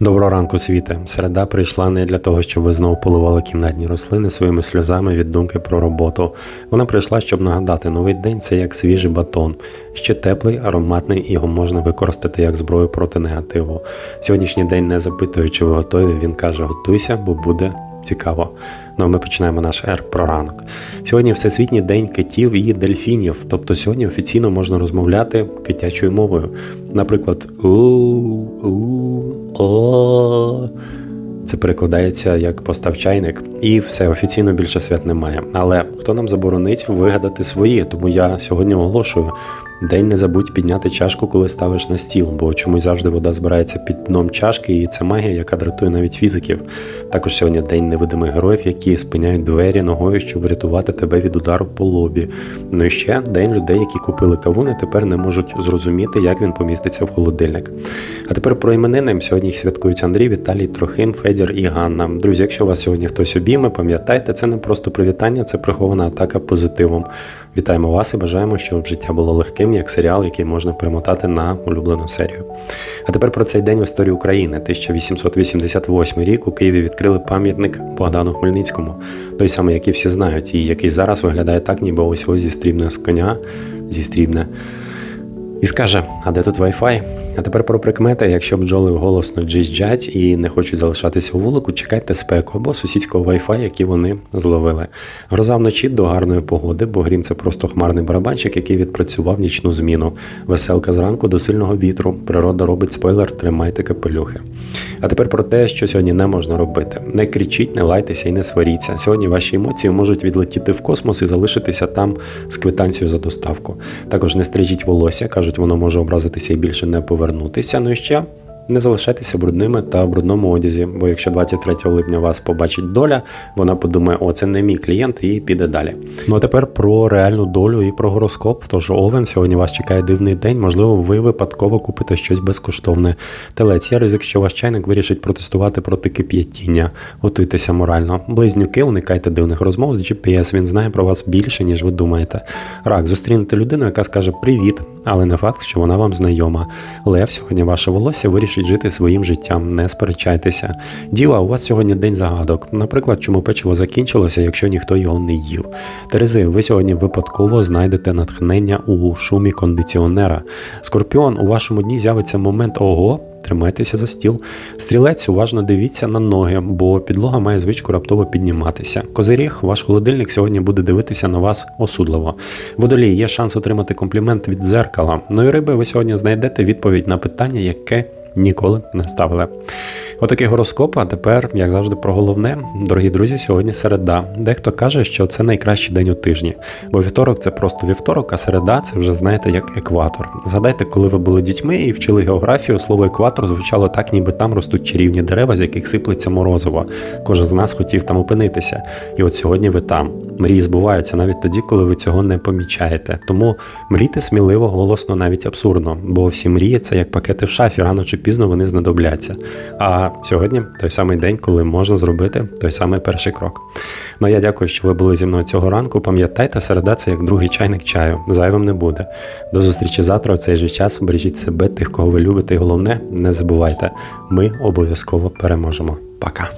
Доброго ранку, світе. Середа прийшла не для того, щоб ви знову поливали кімнатні рослини своїми сльозами від думки про роботу. Вона прийшла, щоб нагадати, новий день це як свіжий батон. Ще теплий, ароматний, його можна використати як зброю проти негативу. Сьогоднішній день не запитує, чи ви готові. Він каже: готуйся, бо буде цікаво. Ну ми починаємо наш ер про ранок. Сьогодні Всесвітній день китів і дельфінів. Тобто сьогодні офіційно можна розмовляти китячою мовою. Наприклад, у о. Це перекладається як постав чайник, і все офіційно більше свят немає. Але хто нам заборонить вигадати свої? Тому я сьогодні оголошую. День не забудь підняти чашку, коли ставиш на стіл, бо чомусь завжди вода збирається під дном чашки, і це магія, яка дратує навіть фізиків. Також сьогодні день невидимих героїв, які спиняють двері ногою, щоб врятувати тебе від удару по лобі. Ну і ще день людей, які купили кавуни, тепер не можуть зрозуміти, як він поміститься в холодильник. А тепер про іменини. Сьогодні їх святкують Андрій, Віталій, Трохим, Федір і Ганна. Друзі, якщо вас сьогодні хтось обійме, пам'ятайте, це не просто привітання, це прихована атака позитивом. Вітаємо вас і бажаємо, щоб життя було легким, як серіал, який можна перемотати на улюблену серію. А тепер про цей день в історії України. 1888 рік у Києві відкрили пам'ятник Богдану Хмельницькому, той самий, який всі знають, і який зараз виглядає так, ніби ось ось зістрібне з коня, зістрібне. І скаже, а де тут Wi-Fi? А тепер про прикмети, якщо бджоли голосно джизджать і не хочуть залишатися у вулику, чекайте спеку або сусідського Wi-Fi, які вони зловили. Гроза вночі до гарної погоди, бо грім це просто хмарний барабанчик, який відпрацював нічну зміну. Веселка зранку до сильного вітру. Природа робить спойлер, тримайте капелюхи. А тепер про те, що сьогодні не можна робити. Не кричіть, не лайтеся і не сваріться. Сьогодні ваші емоції можуть відлетіти в космос і залишитися там з квитанцією за доставку. Також не стрижіть волосся, кажуть, воно може образитися і більше не повернутися. Ну і ще. Не залишайтеся брудними та в брудному одязі, бо якщо 23 липня вас побачить доля, вона подумає, о, це не мій клієнт, і піде далі. Ну а тепер про реальну долю і про гороскоп. Тож Овен сьогодні вас чекає дивний день. Можливо, ви випадково купите щось безкоштовне. Телець є ризик, що ваш чайник вирішить протестувати проти кип'ятіння. Готуйтеся морально. Близнюки, уникайте дивних розмов з GPS. Він знає про вас більше, ніж ви думаєте. Рак, зустрінете людину, яка скаже привіт, але не факт, що вона вам знайома. Лев, сьогодні ваше волосся вирішить жити своїм життям, не сперечайтеся. Діва, у вас сьогодні день загадок. Наприклад, чому печиво закінчилося, якщо ніхто його не їв. Терези, ви сьогодні випадково знайдете натхнення у шумі кондиціонера. Скорпіон, у вашому дні з'явиться момент ого. Тримайтеся за стіл. Стрілець, уважно дивіться на ноги, бо підлога має звичку раптово підніматися. Козиріг, ваш холодильник сьогодні буде дивитися на вас осудливо. Водолій, є шанс отримати комплімент від дзеркала. Ну і риби, ви сьогодні знайдете відповідь на питання, яке ніколи не ставили. Отакий гороскоп, а тепер, як завжди, про головне, дорогі друзі, сьогодні середа. Дехто каже, що це найкращий день у тижні, бо вівторок це просто вівторок, а середа це вже знаєте як екватор. Згадайте, коли ви були дітьми і вчили географію, слово екватор звучало так, ніби там ростуть чарівні дерева, з яких сиплеться морозиво. Кожен з нас хотів там опинитися. І от сьогодні ви там. Мрії збуваються навіть тоді, коли ви цього не помічаєте. Тому мрійте сміливо, голосно, навіть абсурдно, бо всі мрії це як пакети в шафі, рано чи пізно вони знадобляться. А сьогодні той самий день, коли можна зробити той самий перший крок. Ну я дякую, що ви були зі мною цього ранку. Пам'ятайте, середа це як другий чайник чаю. Зайвим не буде. До зустрічі завтра у цей же час. Бережіть себе, тих, кого ви любите, і головне, не забувайте, ми обов'язково переможемо. Пока.